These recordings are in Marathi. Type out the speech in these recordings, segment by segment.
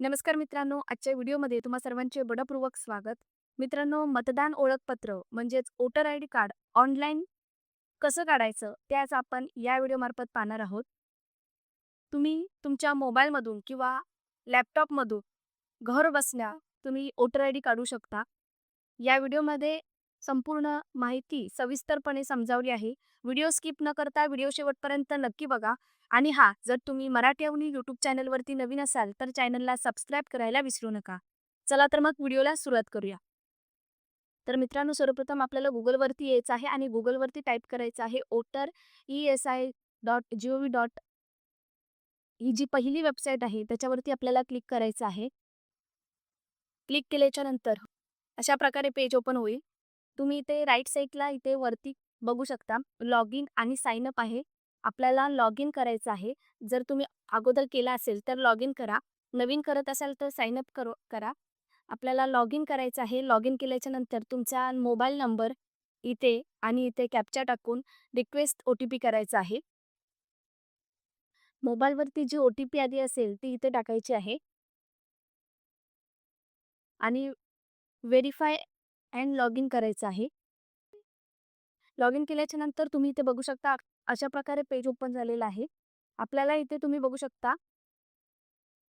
नमस्कार मित्रांनो आजच्या व्हिडिओमध्ये तुम्हा सर्वांचे बडपूर्वक स्वागत. मित्रांनो मतदान ओळखपत्र म्हणजेच voter I D card online कसं काढायचं ते आज आपण या व्हिडिओमार्फत पाहणार आहोत. तुम्ही तुमच्या मोबाईलमधून किंवा लॅपटॉपमधून घर बसल्या तुम्ही वोटर आय डी काढू शकता. या व्हिडिओमध्ये संपूर्ण माहिती सविस्तरपणे समजावली आहे. व्हिडिओ स्किप न करता व्हिडिओ शेवटपर्यंत नक्की बघा. आणि हा जर तुम्ही मराठी अवनी यूट्यूब चॅनलवरती नवीन असाल तर चॅनलला सबस्क्राईब करायला विसरू नका. चला तर मग व्हिडिओला सुरुवात करूया. तर मित्रांनो सर्वप्रथम आपल्याला गुगलवरती यायचं आहे आणि गुगलवरती टाईप करायचं आहे voter E S I dot G O V dot ही जी पहिली वेबसाईट आहे त्याच्यावरती आपल्याला क्लिक करायचं आहे. क्लिक केल्याच्यानंतर अशा प्रकारे पेज ओपन होईल. तुम्ही इथे राईट साईडला इथे वरती बघू शकता लॉग इन आणि साइन अप आहे. आपल्याला लॉग इन करायचं आहे. जर तुम्ही अगोदर केला असेल तर लॉग इन करा. नवीन करत असाल तर साइन अप करो करा. आपल्याला लॉग इन करायचं आहे. लॉग इन केल्याच्यानंतर तुमचा मोबाईल नंबर इथे आणि इथे कॅप्चा टाकून रिक्वेस्ट ओ टी पी करायचा आहे. मोबाईलवरती जी ओ टी पी आधी असेल ती इथे टाकायची आहे. आणि व्हेरीफाय अँड लॉग इन करायचं आहे. लॉग इन केल्याच्यानंतर तुम्ही इथे बघू शकता अशा प्रकारे पेज ओपन झालेलं आहे. आपल्याला इथे तुम्ही बघू शकता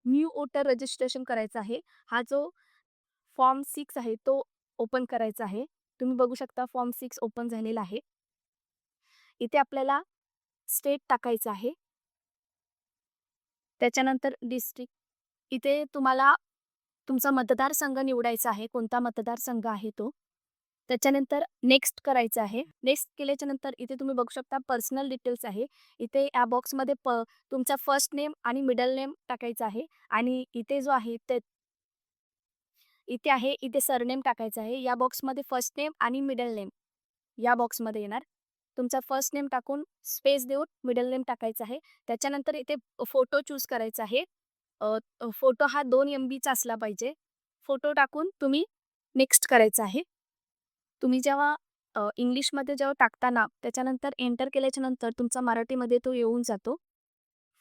न्यू वोटर रजिस्ट्रेशन करायचं आहे. हा जो फॉर्म सिक्स आहे तो ओपन करायचा आहे. तुम्ही बघू शकता फॉर्म सिक्स ओपन झालेला आहे. इथे आपल्याला स्टेट टाकायचं आहे. त्याच्यानंतर डिस्ट्रिक्ट. इथे तुम्हाला तुमचा मतदारसंघ निवडायचा आहे कोणता मतदारसंघ आहे तो? त्याच्यानंतर नेक्स्ट करायचं आहे. नेक्स्ट केल्याच्यानंतर इथे तुम्ही बघू शकता पर्सनल डिटेल्स आहे. इथे या बॉक्समध्ये प तुमचा फर्स्ट नेम आणि मिडल नेम टाकायचा आहे. आणि इथे जो आहे ते इथे आहे इथे सरनेम टाकायचा आहे. या बॉक्समध्ये फर्स्ट नेम आणि मिडल नेम या बॉक्समध्ये येणार. तुमचा फर्स्ट नेम टाकून स्पेस देऊन मिडल नेम टाकायचा आहे. त्याच्यानंतर इथे फोटो चूज करायचा आहे. फोटो हा दोन एम बीचा असला पाहिजे. फोटो टाकून तुम्ही नेक्स्ट करायचं आहे. तुम्ही जेव्हा इंग्लिशमध्ये जेव्हा टाकताना त्याच्यानंतर एंटर केल्याच्यानंतर तुमचा मराठीमध्ये तो येऊन जातो.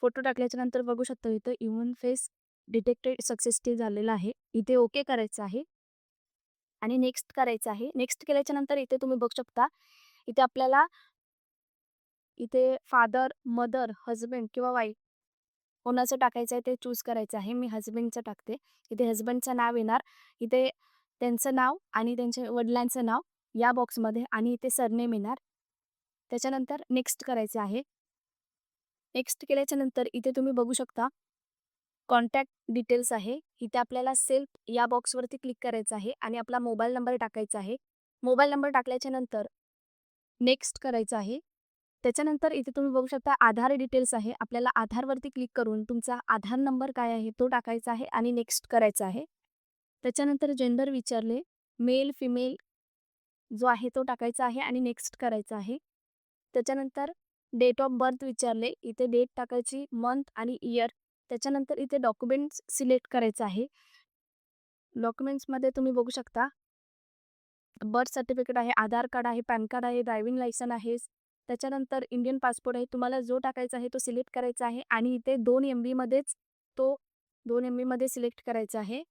फोटो टाकल्याच्या नंतर बघू शकतो इथं इव्हन फेस डिटेक्टेड सक्सेसफुल झालेला आहे. इथे ओके करायचं आहे. आणि नेक्स्ट करायचं आहे. नेक्स्ट केल्याच्यानंतर इथे तुम्ही बघू शकता इथे आपल्याला इथे फादर मदर हजबंड किंवा वाईफ कोणाचं टाकायचं आहे ते चूज करायचं आहे. मी हजबंडचं टाकते. इथे हजबंडचं नाव येणार. इथे त्यांचं नाव आणि त्यांच्या वडिलांचं नाव या बॉक्समध्ये आणि इथे सरनेम येणार. त्याच्यानंतर नेक्स्ट करायचे आहे. नेक्स्ट केल्याच्यानंतर इथे तुम्ही बघू शकता कॉन्टॅक्ट डिटेल्स आहे. इथे आपल्याला सेल्फ या बॉक्सवरती क्लिक करायचं आहे आणि आपला मोबाईल नंबर टाकायचा आहे. मोबाईल नंबर टाकल्याच्या नंतर नेक्स्ट करायचं आहे. त्याच्यानंतर इथे तुम्ही बघू शकता आधार डिटेल्स आहे. आपल्याला आधारवरती क्लिक करून तुमचा आधार नंबर काय आहे तो टाकायचा आहे आणि नेक्स्ट करायचा आहे. त्याच्यानंतर जेंडर विचारले. मेल फिमेल जो आहे तो टाकायचा आहे आणि नेक्स्ट करायचा आहे. त्याच्यानंतर डेट ऑफ बर्थ विचारले. इथे डेट टाकायची मंथ आणि इयर. त्याच्यानंतर इथे डॉक्युमेंट्स सिलेक्ट करायचं आहे. डॉक्युमेंट्समध्ये तुम्ही बघू शकता. बर्थ सर्टिफिकेट आहे आधार कार्ड आहे पॅन कार्ड आहे ड्रायव्हिंग लायसन आहे त्याच्यानंतर इंडियन पासपोर्ट आहे तुम्हाला जो टाकायचा आहे तो सिलेक्ट करायचा आहे आणि इथे दोन एम बीमध्येच तो दोन एम बीमध्ये सिलेक्ट करायचा आहे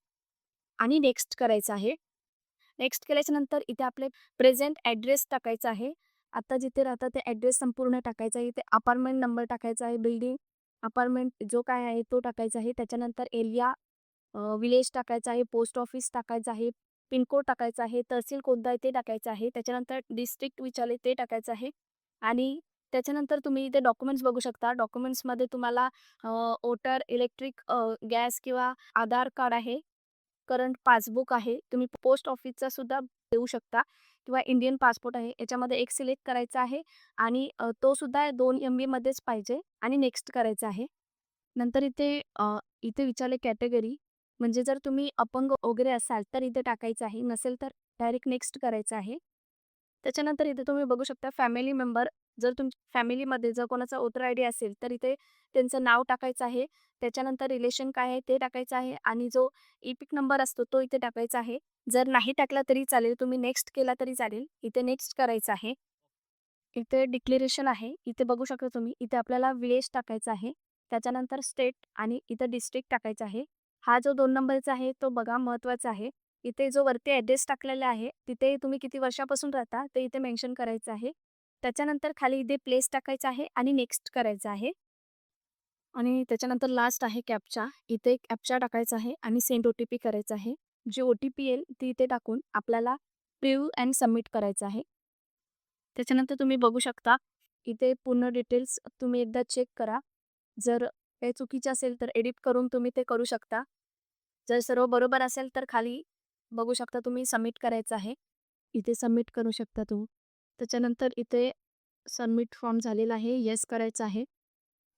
आणि नेक्स्ट करायचं आहे. नेक्स्ट केल्याच्यानंतर इथे आपले प्रेझेंट ॲड्रेस टाकायचा आहे. आता जिथे राहतात ते ॲड्रेस संपूर्ण टाकायचा आहे. इथे अपार्टमेंट नंबर टाकायचा आहे बिल्डिंग अपार्टमेंट जो काय आहे तो टाकायचा आहे. त्याच्यानंतर एरिया विलेज टाकायचा आहे पोस्ट ऑफिस टाकायचं आहे पिनकोड टाकायचा आहे तहसील कोणता आहे ते टाकायचं आहे. त्याच्यानंतर डिस्ट्रिक्ट विचारले ते टाकायचं आहे. आणि त्याच्यानंतर तुम्ही इथे डॉक्युमेंट्स बघू शकता. डॉक्युमेंट्समध्ये तुम्हाला वोटर इलेक्ट्रिक गॅस किंवा आधार कार्ड आहे करंट पासबुक आहे तुम्ही पोस्ट ऑफिसचा सुद्धा देऊ शकता किंवा इंडियन पासपोर्ट आहे याच्यामध्ये एक सिलेक्ट करायचा आहे आणि तो सुद्धा दोन एम बीमध्येच पाहिजे आणि नेक्स्ट करायचा आहे. नंतर इथे इथे विचारले कॅटेगरी म्हणजे जर तुम्ही अपंग वगैरे असाल तर इथे टाकायचं आहे नसेल तर डायरेक्ट नेक्स्ट करायचं आहे. त्याच्यानंतर इथे तुम्ही बघू शकता फॅमिली मेंबर जर तुमच्या फॅमिलीमध्ये जर कोणाचा ओटर आय डी असेल तर इथे त्यांचं नाव टाकायचं आहे. त्याच्यानंतर रिलेशन काय आहे ते टाकायचं आहे आणि जो ई पिक नंबर असतो तो इथे टाकायचा आहे. जर नाही टाकला तरी चालेल तुम्ही नेक्स्ट केला तरी चालेल. इथे नेक्स्ट करायचं आहे. इथे डिक्लेरेशन आहे. इथे बघू शकता तुम्ही इथे आपल्याला विलेज टाकायचं आहे. त्याच्यानंतर स्टेट आणि इथं डिस्ट्रिक्ट टाकायचं आहे. हा जो दोन नंबरचा आहे तो बघा महत्त्वाचा आहे. इथे जो वरती ॲड्रेस टाकलेला आहे तिथे तुम्ही किती वर्षापासून राहता ते इथे मेन्शन करायचं आहे. त्याच्यानंतर खाली इथे प्लेस टाकायचं आहे आणि नेक्स्ट करायचं आहे. आणि त्याच्यानंतर लास्ट आहे कॅपचा. इथे कॅपचा टाकायचा आहे आणि सेंड ओ टी पी करायचा आहे. जी ओ टी पी येईल ती इथे टाकून आपल्याला प्रिव्ह अँड सबमिट करायचं आहे. त्याच्यानंतर तुम्ही बघू शकता इथे पूर्ण डिटेल्स तुम्ही एकदा चेक करा. जर हे चुकीचे असेल तर एडिट करून तुम्ही ते करू शकता. जर सर्व बरोबर असेल तर खाली बघू शकता तुम्ही सबमिट करायचं आहे. इथे सबमिट करू शकता तुम्ही. त्याच्यानंतर इथे सबमिट फॉर्म झालेला आहे येस करायचं आहे.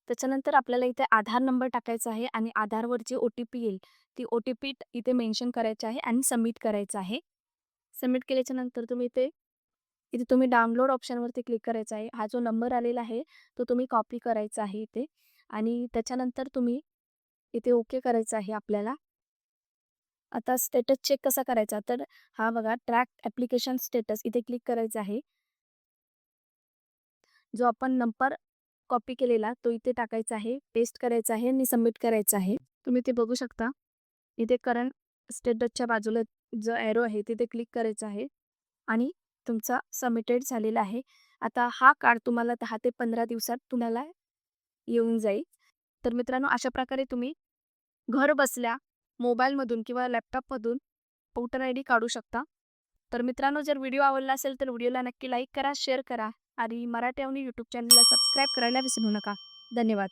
त्याच्यानंतर आपल्याला इथे आधार नंबर टाकायचा आहे आणि आधारवर जी ओ टी पी येईल. ती ओ टी पी इथे मेन्शन करायची आहे आणि सबमिट करायचं आहे. सबमिट केल्याच्यानंतर तुम्ही इथे इथे तुम्ही डाउनलोड ऑप्शनवरती क्लिक करायचा आहे. हा जो नंबर आलेला आहे तो तुम्ही कॉपी करायचा आहे इथे. आणि त्याच्यानंतर तुम्ही इथे ओके करायचं आहे आपल्याला. आता स्टेटस चेक कसा करायचा? तर हा बघा ट्रॅक ॲप्लिकेशन स्टेटस इथे क्लिक करायचा आहे. जो आपण नंबर कॉपी केलेला तो इथे टाकायचा आहे पेस्ट करायचा आहे आणि सबमिट करायचा आहे. तुम्ही ते बघू शकता. इथे करंट स्टेटसच्या बाजूला जो ॲरो आहे तिथे क्लिक करायचा आहे आणि तुमचा सबमिटेड झालेला आहे. आता हा कार्ड तुम्हाला दहा ते पंधरा दिवसात तुम्हाला येऊन जाईल. तर मित्रांनो अशा प्रकारे तुम्ही घर बसल्या मोबाईलमधून किंवा लॅपटॉपमधून वोटर आय डी काढू शकता. तर मित्रांनो जर व्हिडिओ आवडला असेल तर व्हिडिओला नक्की लाईक करा शेअर करा आणि मराठी आणि यूट्यूब चॅनलला सबस्क्राईब करायला विसरू नका. धन्यवाद.